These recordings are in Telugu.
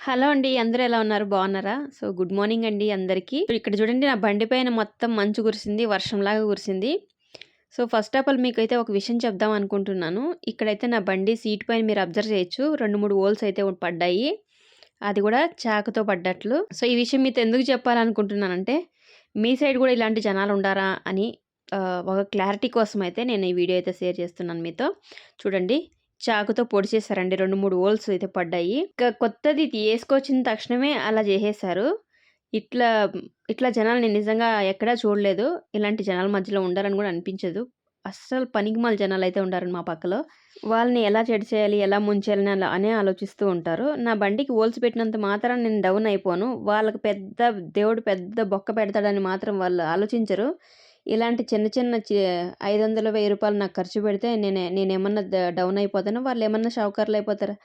హలో అండి అందరూ ఎలా ఉన్నారు? బాగున్నారా? సో గుడ్ మార్నింగ్ అండి అందరికీ. ఇక్కడ చూడండి నా బండి పైన మొత్తం మంచు కురిసింది వర్షంలాగా కురిసింది. సో ఫస్ట్ ఆఫ్ ఆల్ మీకు అయితే ఒక విషయం చెప్దాం అనుకుంటున్నాను. ఇక్కడైతే నా బండి సీట్ పైన మీరు అబ్జర్వ్ చేయొచ్చు. రెండు మూడు హోల్స్ అయితే పడ్డాయి. అది కూడా చాకుతో పడ్డట్లు. సో ఈ విషయం మీతో ఎందుకు చెప్పాలనుకుంటున్నానంటే మీ సైడ్ కూడా ఇలాంటి జనాలు ఉండారా అని ఒక క్లారిటీ కోసం అయితే నేను ఈ వీడియో అయితే షేర్ చేస్తున్నాను మీతో. చూడండి చాకుతో పొడి చేశారండి. రెండు మూడు హోల్స్ అయితే పడ్డాయి. ఇంకా కొత్తది వేసుకొచ్చిన తక్షణమే అలా చేసేసారు ఇట్లా ఇట్లా జనాలు నేను నిజంగా ఎక్కడా చూడలేదు. ఇలాంటి జనాల మధ్యలో ఉండాలని కూడా అనిపించదు. అస్సలు పనికిమాల జనాలు అయితే ఉండారని మా పక్కలో. వాళ్ళని ఎలా చెడ్ చేయాలి ఎలా ముంచేయాలని అలా అనే ఆలోచిస్తూ ఉంటారు. నా బండికి ఓల్స్ పెట్టినంత మాత్రం నేను డౌన్ అయిపోను. వాళ్ళకి పెద్ద దేవుడు పెద్ద బొక్క పెడతాడని మాత్రం వాళ్ళు ఆలోచించరు. ఇలాంటి చిన్న చిన్న ఐదు వందలు వెయ్యి రూపాయలు నాకు ఖర్చు పెడితే నేను నేనేమన్నా డౌన్ అయిపోతాను. వాళ్ళు ఏమన్నా షావుకారులు అయిపోతారా?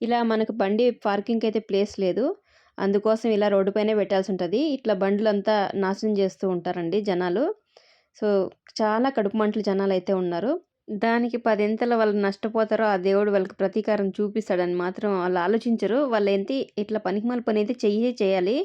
ఇలా మనకు బండి పార్కింగ్కి అయితే ప్లేస్ లేదు. అందుకోసం ఇలా రోడ్డుపైనే పెట్టాల్సి ఉంటుంది. ఇట్లా బండ్లు అంతా నాశనం చేస్తూ ఉంటారండి జనాలు. సో చాలా కడుపు మంటలు జనాలు అయితే ఉన్నారు. దానికి పదింతల వాళ్ళు నష్టపోతారో ఆ దేవుడు వాళ్ళకి ప్రతీకారం చూపిస్తాడని మాత్రం వాళ్ళు ఆలోచించరు. వాళ్ళు ఏంటి ఇట్లా పనికిమాల పని అయితే చెయ్యే చేయాలి.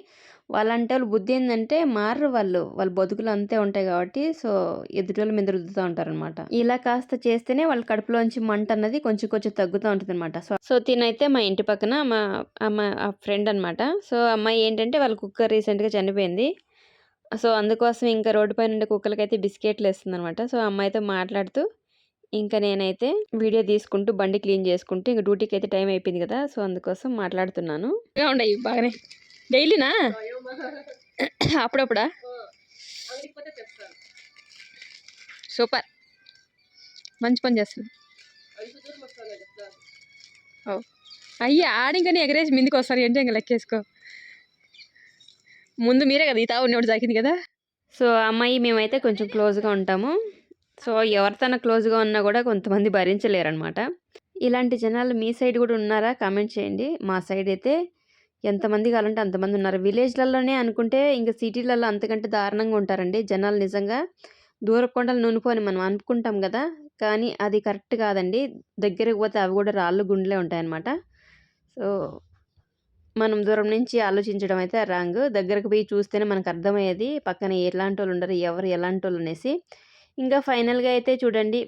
వాళ్ళంటే వాళ్ళు బుద్ధి ఏంటంటే మారరు వాళ్ళు. వాళ్ళ బతుకులు అంతే ఉంటాయి కాబట్టి సో ఎదుటి మీద రుద్దుతూ ఉంటారనమాట ఇలా కాస్త చేస్తేనే వాళ్ళ కడుపులోంచి మంట అన్నది కొంచెం కొంచెం తగ్గుతూ ఉంటుంది అనమాట సో సో తినైతే మా ఇంటి పక్కన మా అమ్మ ఫ్రెండ్ అనమాట సో అమ్మాయి ఏంటంటే వాళ్ళ కుక్క రీసెంట్గా చనిపోయింది. సో అందుకోసం ఇంకా రోడ్డు పైన ఉండే కుక్కలకైతే బిస్కెట్లు వేస్తుంది అనమాట సో అమ్మాయితో మాట్లాడుతూ ఇంకా నేనైతే వీడియో తీసుకుంటూ బండి క్లీన్ చేసుకుంటూ ఇంకా డ్యూటీకి అయితే టైం అయిపోయింది కదా. సో అందుకోసం మాట్లాడుతున్నాను. బాగానే. డైలీనా? అప్పుడప్పుడా? సూపర్. మంచి పని చేస్తున్నా ఓ. అయ్యా ఆడింకని ఎగరేసి ముందుకు వస్తారు. ఏంటి ఇంకా లెక్కేసుకో? ముందు మీరే కదా ఈ తావు ఉన్నప్పుడు తాకింది కదా? సో అమ్మాయి మేమైతే కొంచెం క్లోజ్గా ఉంటాము. సో ఎవరితోన క్లోజ్గా ఉన్నా కూడా కొంతమంది భరించలేరనమాట ఇలాంటి జనాలు మీ సైడ్ కూడా ఉన్నారా? కామెంట్ చేయండి. మా సైడ్ అయితే ఎంతమంది కావాలంటే అంతమంది ఉన్నారు. విలేజ్లలోనే అనుకుంటే ఇంకా సిటీలలో అంతకంటే దారుణంగా ఉంటారండి జనాలు నిజంగా. దూరకొండలు కొండలు మనం అనుకుంటాం కదా కానీ అది కరెక్ట్ కాదండి. దగ్గరకు పోతే అవి కూడా రాళ్ళు గుండెలే ఉంటాయన్నమాట. సో మనం దూరం నుంచి ఆలోచించడం అయితే రాంగ్. దగ్గరకు పోయి చూస్తేనే మనకు అర్థమయ్యేది పక్కన ఎలాంటి వాళ్ళు ఉండరు ఎవరు ఎలాంటి వాళ్ళు అనేసి. ఇంకా ఫైనల్గా అయితే చూడండి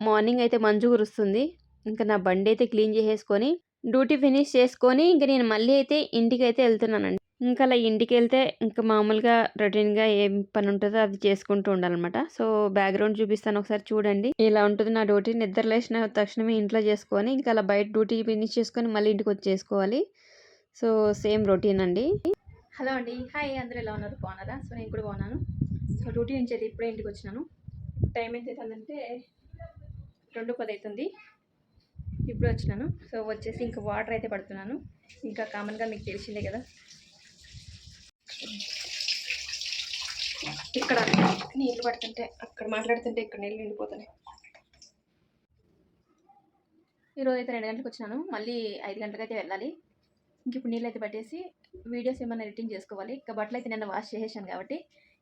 మార్నింగ్ అయితే మంచు కురుస్తుంది. ఇంకా నా బండి అయితే క్లీన్ చేసేసుకొని డ్యూటీ ఫినిష్ చేసుకొని ఇంకా నేను మళ్ళీ అయితే ఇంటికి అయితే వెళ్తున్నానండి. ఇంకా అలా ఇంటికి వెళ్తే ఇంకా మామూలుగా రొటీన్గా ఏం పని ఉంటుందో అది చేసుకుంటూ ఉండాలన్నమాట. సో బ్యాక్గ్రౌండ్ చూపిస్తాను ఒకసారి చూడండి. ఇలా ఉంటుంది నా డ్యూటీ. నిద్ర లేచిన తక్షణమే ఇంట్లో చేసుకొని ఇంకా అలా బయట డ్యూటీ ఫినిష్ చేసుకొని మళ్ళీ ఇంటికి వచ్చి చేసుకోవాలి. సో సేమ్ రొటీన్ అండి. హలో అండి. హాయ్ అందరూ ఎలా ఉన్నారు? బాగున్నారా? సో నేను కూడా బాగున్నాను. సో డ్యూటీ నుంచి అయితే ఇప్పుడే ఇంటికి వచ్చినాను టైం ఎంత అవుతుందంటే రెండు పది అవుతుంది ఇప్పుడు వచ్చినాను. సో వచ్చేసి ఇంకా వాటర్ అయితే పడుతున్నాను. ఇంకా కామన్గా మీకు తెలిసిందే కదా. ఇక్కడ నీళ్ళు పడుతుంటే అక్కడ మాట్లాడుతుంటే ఇక్కడ నీళ్ళు నిండిపోతున్నాయి. ఈరోజు అయితే రెండు గంటలకు వచ్చినాను. మళ్ళీ ఐదు గంటలకు అయితే వెళ్ళాలి. ఇంక ఇప్పుడు నీళ్ళు అయితే పట్టేసి వీడియోస్ ఏమైనా ఎడిటింగ్ చేసుకోవాలి. ఇంకా బట్టలు అయితే నిన్న వాష్ చేసేసాను కాబట్టి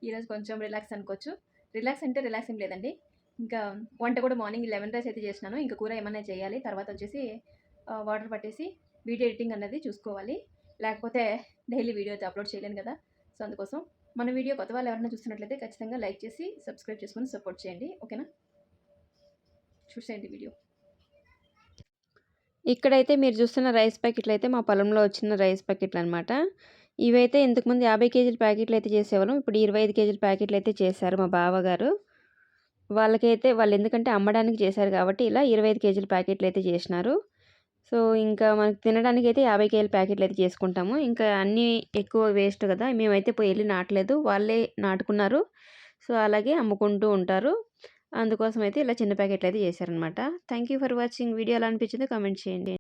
ఈరోజు కొంచెం రిలాక్స్ అనుకోవచ్చు. రిలాక్స్ అంటే రిలాక్స్ ఏం లేదండి. ఇంకా వంట కూడా మార్నింగ్ లెవెన్ రైస్ అయితే చేసినాను. ఇంకా కూర ఏమైనా చేయాలి. తర్వాత వచ్చేసి వాటర్ పట్టేసి వీడియో ఎడిటింగ్ అన్నది చూసుకోవాలి. లేకపోతే డైలీ వీడియో అయితే అప్లోడ్ చేయలేను కదా. సో అందుకోసం మన వీడియో కొత్త వాళ్ళు ఎవరైనా చూస్తున్నట్లయితే ఖచ్చితంగా లైక్ చేసి సబ్స్క్రైబ్ చేసుకొని సపోర్ట్ చేయండి. ఓకేనా? చూసేయండి వీడియో. ఇక్కడైతే మీరు చూస్తున్న రైస్ ప్యాకెట్లు అయితే మా పొలంలో వచ్చిన రైస్ ప్యాకెట్లు అనమాట ఇవైతే ఇంతకుముందు యాభై కేజీల ప్యాకెట్లు అయితే చేసేవాళ్ళం. ఇప్పుడు ఇరవై ఐదు కేజీల ప్యాకెట్లు అయితే చేశారు మా బావగారు. వాళ్ళకైతే వాళ్ళు ఎందుకంటే అమ్మడానికి చేశారు కాబట్టి ఇలా ఇరవై ఐదు కేజీల ప్యాకెట్లు అయితే చేసినారు. సో ఇంకా మనకి తినడానికి అయితే యాభై కేజీల ప్యాకెట్లు అయితే చేసుకుంటాము. ఇంకా అన్నీ ఎక్కువ వేస్ట్ కదా మేమైతే పోయి వెళ్ళి నాటలేదు. వాళ్ళే నాటుకున్నారు. సో అలాగే అమ్ముకుంటూ ఉంటారు. అందుకోసం అయితే ఇలా చిన్న ప్యాకెట్లు అయితే చేశారనమాట thank you for watching. Video ఎలా అనిపించిందో కామెంట్ చేయండి.